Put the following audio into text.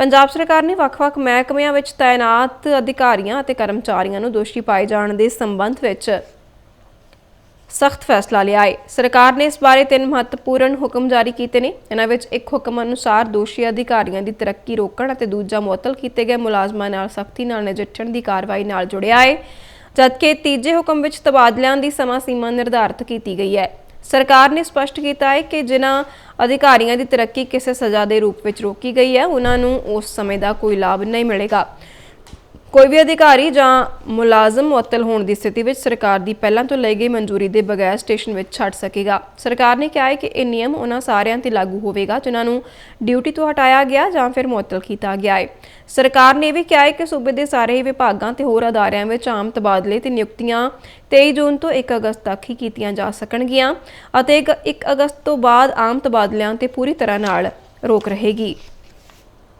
ਪੰਜਾਬ ਸਰਕਾਰ ਨੇ ਵੱਖ-ਵੱਖ ਮਹਿਕਮਿਆਂ ਵਿੱਚ ਤਾਇਨਾਤ ਅਧਿਕਾਰੀਆਂ ਅਤੇ ਕਰਮਚਾਰੀਆਂ ਨੂੰ ਦੋਸ਼ੀ ਪਾਏ ਜਾਣ ਦੇ ਸੰਬੰਧ ਵਿੱਚ ਸਖਤ ਫੈਸਲਾ ਲਿਆ ਹੈ। ਸਰਕਾਰ ਨੇ ਇਸ ਬਾਰੇ ਤਿੰਨ ਮਹੱਤਵਪੂਰਨ ਹੁਕਮ ਜਾਰੀ ਕੀਤੇ ਨੇ। ਇਹਨਾਂ ਵਿੱਚ ਇੱਕ ਹੁਕਮ ਅਨੁਸਾਰ ਦੋਸ਼ੀ ਅਧਿਕਾਰੀਆਂ ਦੀ ਤਰੱਕੀ ਰੋਕਣ ਅਤੇ ਦੂਜਾ ਮੁਅੱਤਲ ਕੀਤੇ ਗਏ ਮੁਲਾਜ਼ਮਾਂ ਨਾਲ ਸਖਤੀ ਨਾਲ ਨਜਿੱਠਣ ਦੀ ਕਾਰਵਾਈ ਨਾਲ ਜੁੜਿਆ ਹੈ, ਜਦਕਿ ਤੀਜੇ ਹੁਕਮ ਵਿੱਚ ਤਬਾਦਲਿਆਂ ਦੀ ਸਮਾਂ ਸੀਮਾ ਨਿਰਧਾਰਤ ਕੀਤੀ ਗਈ ਹੈ। ਸਰਕਾਰ ਨੇ ਸਪਸ਼ਟ ਕੀਤਾ ਹੈ ਕਿ ਜਿਨ੍ਹਾਂ ਅਧਿਕਾਰੀਆਂ ਦੀ ਤਰੱਕੀ ਕਿਸੇ ਸਜ਼ਾ ਦੇ ਰੂਪ ਵਿੱਚ ਰੋਕੀ ਗਈ ਹੈ, ਉਹਨਾਂ ਨੂੰ ਉਸ ਸਮੇਂ ਦਾ ਕੋਈ ਲਾਭ ਨਹੀਂ ਮਿਲੇਗਾ। ਕੋਈ ਵੀ ਅਧਿਕਾਰੀ ਜਾਂ ਮੁਲਾਜ਼ਮ ਮੁਅੱਤਲ ਹੋਣ ਦੀ ਸਥਿਤੀ ਵਿੱਚ ਸਰਕਾਰ ਦੀ ਪਹਿਲਾਂ ਤੋਂ ਲਈ ਗਈ ਮਨਜ਼ੂਰੀ ਦੇ ਬਗੈਰ ਸਟੇਸ਼ਨ ਵਿੱਚ ਛੱਡ ਸਕੇਗਾ। ਸਰਕਾਰ ਨੇ ਕਿਹਾ ਹੈ ਕਿ ਇਹ ਨਿਯਮ ਉਹਨਾਂ ਸਾਰਿਆਂ ਤੇ ਲਾਗੂ ਹੋਵੇਗਾ ਜਿਨ੍ਹਾਂ ਨੂੰ ਡਿਊਟੀ ਤੋਂ ਹਟਾਇਆ ਗਿਆ ਜਾਂ ਫਿਰ ਮੁਅੱਤਲ ਕੀਤਾ ਗਿਆ ਹੈ। ਸਰਕਾਰ ਨੇ ਇਹ ਵੀ ਕਿਹਾ ਹੈ ਕਿ ਸੂਬੇ ਦੇ ਸਾਰੇ ਹੀ ਵਿਭਾਗਾਂ ਤੇ ਹੋਰ ਅਦਾਰਿਆਂ ਵਿੱਚ ਆਮ ਤਬਾਦਲੇ ਤੇ ਨਿਯੁਕਤੀਆਂ 23 ਜੂਨ ਤੋਂ 1 ਅਗਸਤ ਤੱਕ ਹੀ ਕੀਤੀਆਂ ਜਾ ਸਕਣਗੀਆਂ ਅਤੇ 1 ਅਗਸਤ ਤੋਂ ਬਾਅਦ ਆਮ ਤਬਾਦਲਿਆਂ ਤੇ ਪੂਰੀ ਤਰ੍ਹਾਂ ਨਾਲ ਰੋਕ ਰਹੇਗੀ।